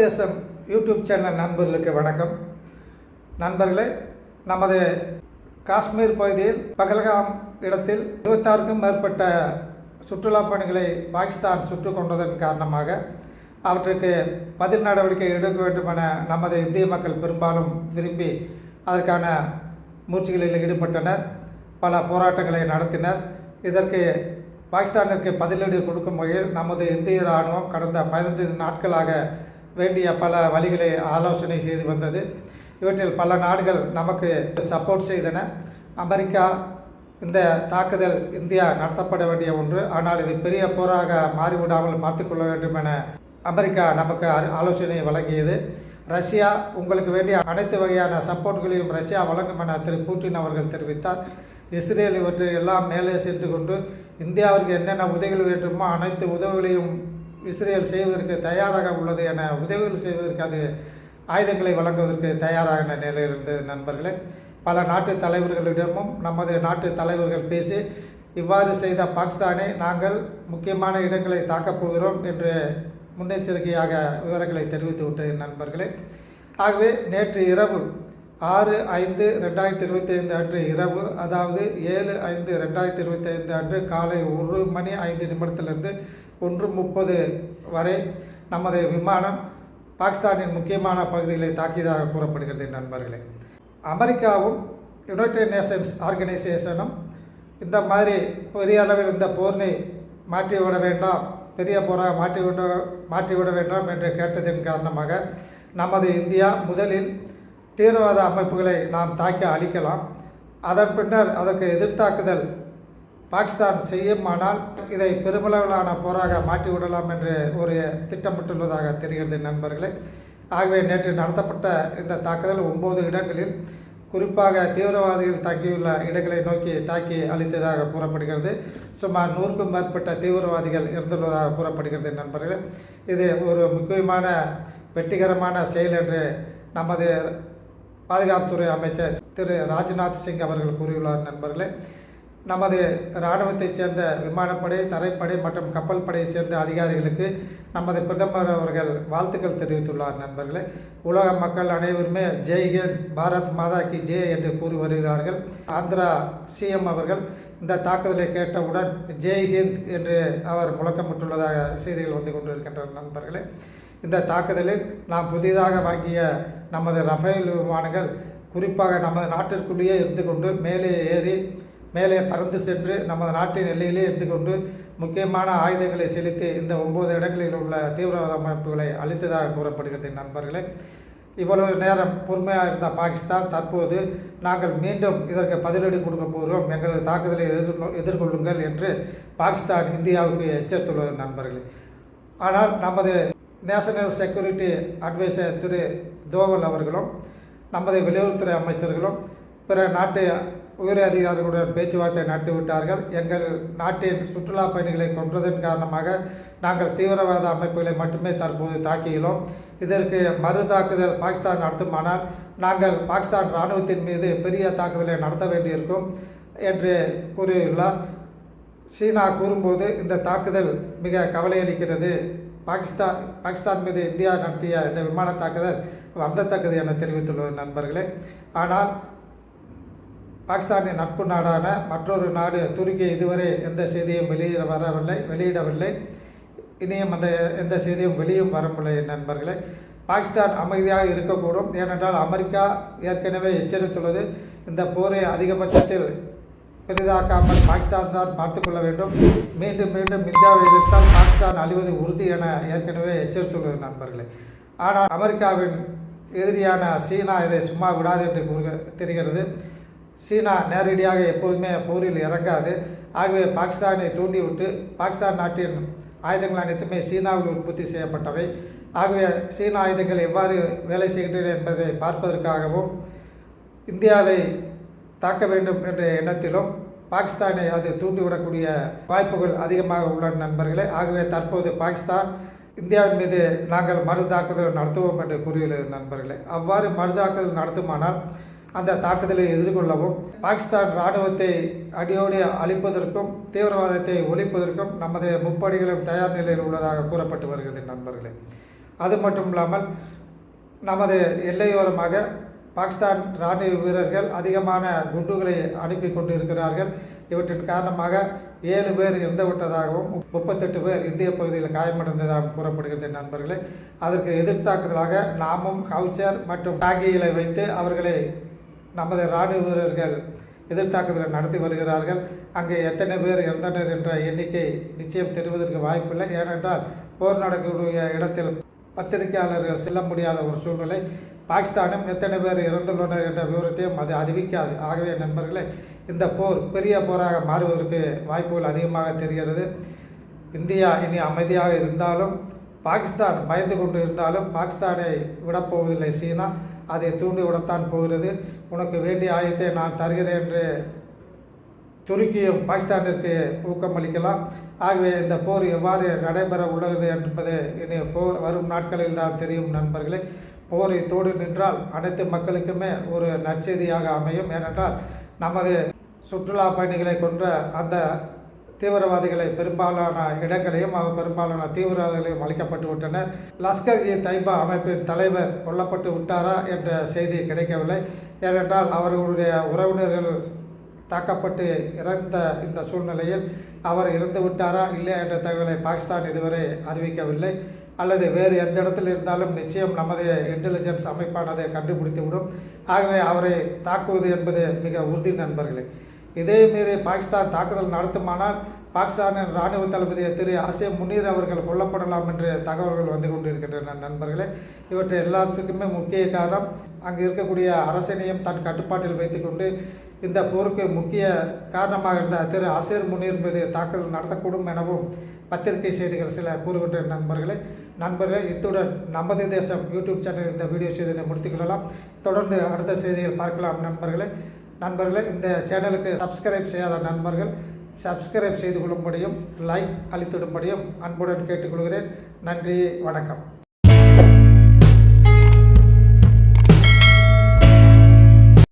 தேசம் YouTube channel நண்பர்களுக்கு வணக்கம். நண்பர்களே நமது காஷ்மீர் பகுதியில் பகல்காம் இடத்தில் இருபத்தாறுக்கும் மேற்பட்ட சுற்றுலா பயணிகளை பாகிஸ்தான் சுற்று கொண்டதன் காரணமாக அவற்றுக்கு பதில் நடவடிக்கை எடுக்க வேண்டுமென நமது இந்திய மக்கள் பெரும்பாலும் விரும்பி அதற்கான முயற்சிகளில் ஈடுபட்டனர். பல போராட்டங்களை நடத்தினர். இதற்கு பாகிஸ்தானிற்கு பதிலடி கொடுக்கும் வகையில் நமது இந்திய இராணுவம் கடந்த பதினைந்து நாட்களாக வேண்டிய பல வழிகளை ஆலோசனை செய்து வந்தது. இவற்றில் பல நாடுகள் நமக்கு சப்போர்ட் செய்தன. அமெரிக்கா இந்த தாக்குதல் இந்தியா நடத்தப்பட வேண்டிய ஒன்று. ஆனால் இது பெரிய போராக மாறிவிடாமல் பார்த்துக்கொள்ள வேண்டும் என அமெரிக்கா நமக்கு ஆலோசனை வழங்கியது. ரஷ்யா உங்களுக்கு வேண்டிய அனைத்து வகையான சப்போர்ட்களையும் ரஷ்யா வழங்கும் என திரு புட்டின் அவர்கள் தெரிவித்தார். இஸ்ரேல் இவற்றை எல்லாம் மேலே சென்று கொண்டு இந்தியாவிற்கு என்னென்ன உதவிகள் வேண்டுமோ அனைத்து உதவிகளையும் இஸ்ரேல் செய்வதற்கு தயாராக உள்ளது என உதவிகள் செய்வதற்கு அது ஆயுதங்களை வழங்குவதற்கு தயாரான நிலையில் இருந்தது நண்பர்களே பல நாட்டு தலைவர்களிடமும் நமது நாட்டு தலைவர்கள் பேசி இவ்வாறு செய்த பாகிஸ்தானை நாங்கள் முக்கியமான இடங்களை தாக்கப் போகிறோம் என்று முன்னெச்சரிக்கையாக விவரங்களை தெரிவித்து விட்டது நண்பர்களே. ஆகவே நேற்று இரவு ஆறு ஐந்து ரெண்டாயிரத்தி இருபத்தி ஐந்து அன்று இரவு அதாவது ஏழு ஐந்து ரெண்டாயிரத்தி இருபத்தி ஐந்து அன்று காலை ஒரு மணி ஐந்து நிமிடத்திலிருந்து ஒன்று முப்பது வரை நமது விமானம் பாகிஸ்தானின் முக்கியமான பகுதிகளை தாக்கியதாக கூறப்படுகிறது நண்பர்களே. அமெரிக்காவும் யுனைடெட் நேஷன்ஸ் ஆர்கனைசேஷனும் இந்த மாதிரி பெரிய அளவில் இந்த போரினை மாற்றிவிட வேண்டாம் பெரிய போராக மாற்றிவிட மாற்றிவிட வேண்டாம் என்று கேட்டதன் காரணமாக நமது இந்தியா முதலில் தீவிரவாத அமைப்புகளை நாம் தாக்கி அழிக்கலாம். அதன் பின்னர் அதற்கு எதிர்த்தாக்குதல் பாகிஸ்தான் செய்யுமானால் இதை பெருமளவிலான போராக மாற்றிவிடலாம் என்று ஒரு திட்டமிட்டுள்ளதாக தெரிகிறது நண்பர்களே. ஆகவே நேற்று நடத்தப்பட்ட இந்த தாக்குதல் ஒன்பது இடங்களில் குறிப்பாக தீவிரவாதிகள் தங்கியுள்ள இடங்களை நோக்கி தாக்கி அழித்ததாக கூறப்படுகிறது. சுமார் நூறுக்கும் மேற்பட்ட தீவிரவாதிகள் இருந்துள்ளதாக கூறப்படுகிறது நண்பர்களே. இது ஒரு முக்கியமான வெற்றிகரமான செயல் என்று நமது பாதுகாப்புத்துறை அமைச்சர் திரு ராஜ்நாத் சிங் அவர்கள் கூறியுள்ளார் நண்பர்களே. நமது இராணுவத்தைச் சேர்ந்த விமானப்படை தரைப்படை மற்றும் கப்பல் படையைச் சேர்ந்த அதிகாரிகளுக்கு நமது பிரதமர் அவர்கள் வாழ்த்துக்கள் தெரிவித்துள்ளார் நண்பர்களே. உலக மக்கள் அனைவருமே ஜெய் ஹிந்த் பாரத் மாதா கி ஜெய் என்று கூறி வருகிறார்கள். ஆந்திரா சிஎம் அவர்கள் இந்த தாக்குதலை கேட்டவுடன் ஜெய் ஹிந்த் என்று அவர் முழக்கமிட்டுள்ளதாக செய்திகள் வந்து கொண்டிருக்கின்ற நண்பர்களே. இந்த தாக்குதலில் நாம் புதிதாக வாங்கிய நமது ரஃபேல் விமானங்கள் குறிப்பாக நமது நாட்டிற்குள்ளேயே இருந்து கொண்டு மேலே ஏறி மேலே பறந்து சென்று நமது நாட்டின் எல்லையிலே இருந்து கொண்டு முக்கியமான ஆயுதங்களை செலுத்தி இந்த ஒன்பது இடங்களில் உள்ள தீவிரவாத அமைப்புகளை அளித்ததாக கூறப்படுகிறது நண்பர்களே. இவ்வளவு நேரம் பொறுமையாக இருந்த பாகிஸ்தான் தற்போது நாங்கள் மீண்டும் இதற்கு பதிலடி கொடுக்க போகிறோம். எங்களது தாக்குதலை எதிர்கொள்ள எதிர்கொள்ளுங்கள் என்று பாகிஸ்தான் இந்தியாவுக்கு எச்சரித்துள்ளது நண்பர்களே. ஆனால் நமது national security advisor Thiru Doval அவர்களும் நமது வெளியுறவுத்துறை அமைச்சர்களும் பிற நாட்டு உயர் அதிகாரிகளுடன் பேச்சுவார்த்தை நடத்திவிட்டார்கள். எங்கள் நாட்டின் சுற்றுலா பயணிகளை கொன்றதன் காரணமாக நாங்கள் தீவிரவாத அமைப்புகளை மட்டுமே தற்போது தாக்கியுள்ளோம். இதற்கு மறு தாக்குதல் பாகிஸ்தான் நடத்துமானால் நாங்கள் பாகிஸ்தான் இராணுவத்தின் மீது பெரிய தாக்குதலை நடத்த வேண்டியிருக்கும் என்று கூறியுள்ளார். சீனா கூறும்போது இந்த தாக்குதல் மிக கவலையளிக்கிறது. பாகிஸ்தான் பாகிஸ்தான் மீது இந்தியா நடத்திய இந்த விமான தாக்குதல் வருந்தத்தக்கது என தெரிவித்துள்ளது நண்பர்களே. ஆனால் பாகிஸ்தானின் நட்பு நாடான மற்றொரு நாடு துருக்கி இதுவரை எந்த செய்தியும் வெளியிட வரவில்லை வெளியிடவில்லை. இனியும் அந்த எந்த செய்தியும் வெளியும் வரவில்லை நண்பர்களே. பாகிஸ்தான் அமைதியாக இருக்கக்கூடும். ஏனென்றால் அமெரிக்கா ஏற்கனவே எச்சரித்துள்ளது இந்த போரை அதிகபட்சத்தில் பெரிதாக்காமல் பாகிஸ்தான் தான் பார்த்து கொள்ள வேண்டும். மீண்டும் மீண்டும் இந்தியாவை எதிர்த்தால் பாகிஸ்தான் அழிவது உறுதி என ஏற்கனவே எச்சரித்துள்ளது நண்பர்களே. ஆனால் அமெரிக்காவின் எதிரியான சீனா இதை சும்மா விடாது என்று கூறுக தெரிகிறது. சீனா நேரடியாக எப்போதுமே போரில் இறங்காது. ஆகவே பாகிஸ்தானை தூண்டிவிட்டு பாகிஸ்தான் நாட்டின் ஆயுதங்கள் அனைத்துமே சீனாவில் உற்பத்தி செய்யப்பட்டவை. ஆகவே சீன ஆயுதங்கள் எவ்வாறு வேலை செய்கின்றன என்பதை பார்ப்பதற்காகவும் இந்தியாவை தாக்க வேண்டும் என்ற எண்ணத்திலும் பாகிஸ்தானை அது தூண்டிவிடக்கூடிய வாய்ப்புகள் அதிகமாக உள்ளன நண்பர்களே. ஆகவே தற்போது பாகிஸ்தான் இந்தியாவின் மீது நாங்கள் மறு தாக்குதல் நடத்துவோம் என்று கூறியுள்ளது நண்பர்களே. அவ்வாறு மறு தாக்குதல் நடத்துமானால் அந்த தாக்குதலை எதிர்கொள்ளவும் பாகிஸ்தான் இராணுவத்தை அடியோடு அழிப்பதற்கும் தீவிரவாதத்தை ஒழிப்பதற்கும் நமது முப்படைகளும் தயார் நிலையில் உள்ளதாக கூறப்பட்டு வருகிறது நண்பர்களே. அது மட்டும் இல்லாமல் நமது எல்லையோரமாக பாகிஸ்தான் இராணுவ வீரர்கள் அதிகமான குண்டுகளை அனுப்பி கொண்டு இருக்கிறார்கள் இவற்றின் காரணமாக ஏழு பேர் இறந்துவிட்டதாகவும் முப்பத்தெட்டு பேர் இந்திய பகுதியில் காயமடைந்ததாகவும் கூறப்படுகிறது நண்பர்களே. அதற்கு எதிர்த்தாக்குதலாக நாமும் கவுச்சர் மற்றும் டாகிகளை வைத்து அவர்களை நமது இராணுவ வீரர்கள் எதிர்த்தாக்குதலை நடத்தி வருகிறார்கள். அங்கே எத்தனை பேர் இறந்தனர் என்ற எண்ணிக்கை நிச்சயம் தெரிவதற்கு வாய்ப்பில்லை. ஏனென்றால் போர் நடக்கக்கூடிய இடத்தில் பத்திரிகையாளர்கள் செல்ல முடியாத ஒரு சூழ்நிலை. பாகிஸ்தானும் எத்தனை பேர் இறந்துள்ளனர் என்ற விவரத்தையும் அது அறிவிக்காது. ஆகவே நண்பர்களே இந்த போர் பெரிய போராக மாறுவதற்கு வாய்ப்புகள் அதிகமாக தெரிகிறது. இந்தியா இனி அமைதியாக இருந்தாலும் பாகிஸ்தான் பயந்து கொண்டு இருந்தாலும் பாகிஸ்தானை விடப்போவதில்லை. சீனா அதை தூண்டி விடத்தான் போகிறது. உனக்கு வேண்டிய ஆயத்தை நான் தருகிறேன் என்று துருக்கியும் பாகிஸ்தானிற்கு ஊக்கமளிக்கலாம் ஆகவே இந்த போர் எவ்வாறு நடைபெற உள்ளது என்பது இனி போ வரும் நாட்களில் தான் தெரியும் நண்பர்களே. போர் இத்தோடு நின்றால் அனைத்து மக்களுக்குமே ஒரு நற்செய்தியாக அமையும். ஏனென்றால் நமது சுற்றுலா பயணிகளை கொன்ற அந்த தீவிரவாதிகளை பெரும்பாலான இடங்களையும் அவர் பெரும்பாலான தீவிரவாதிகளையும் அளிக்கப்பட்டு விட்டனர். லஷ்கர் இ தைபா அமைப்பின் தலைவர் கொல்லப்பட்டு விட்டாரா என்ற செய்தி கிடைக்கவில்லை. ஏனென்றால் அவர்களுடைய உறவினர்கள் தாக்கப்பட்டு இறந்த இந்த சூழ்நிலையில் அவர் இறந்து விட்டாரா இல்லையா என்ற தகவலை பாகிஸ்தான் இதுவரை அறிவிக்கவில்லை. அல்லது வேறு எந்த இடத்தில் இருந்தாலும் நிச்சயம் நமது இன்டெலிஜென்ஸ் அமைப்பானதை கண்டுபிடித்துவிடும். ஆகவே அவரை தாக்குவது என்பது மிக உறுதி நண்பர்களே. இதே மீறி பாகிஸ்தான் தாக்குதல் நடத்துமானால் பாகிஸ்தானின் இராணுவ தளபதி திரு ஆசியம் முனீர் அவர்கள் கொல்லப்படலாம் என்று தகவல்கள் வந்து கொண்டிருக்கின்றன நண்பர்களே. இவற்றை எல்லாத்துக்குமே முக்கிய காரணம் அங்கு இருக்கக்கூடிய அரசனையும் தன் கட்டுப்பாட்டில் வைத்துக்கொண்டு இந்த போருக்கு முக்கிய காரணமாக இருந்த திரு அசீர் முனீர் மீது தாக்குதல் நடத்தக்கூடும் எனவும் பத்திரிகை செய்திகள் சில கூறுகின்ற நண்பர்களே. நண்பர்களே இத்துடன் நமது தேசம் யூடியூப் சேனல் இந்த வீடியோ செய்தியை முடித்துக்கொள்ளலாம் தொடர்ந்து அடுத்த செய்திகள் பார்க்கலாம் நண்பர்களே. நண்பர்களே இந்த சேனலுக்கு சப்ஸ்கிரைப் செய்யாத நண்பர்கள் சப்ஸ்கிரைப் செய்து கொள்ளும்படியும் லைக் அளித்திடும்படியும் அன்புடன் கேட்டுக்கொள்கிறேன். நன்றி வணக்கம்.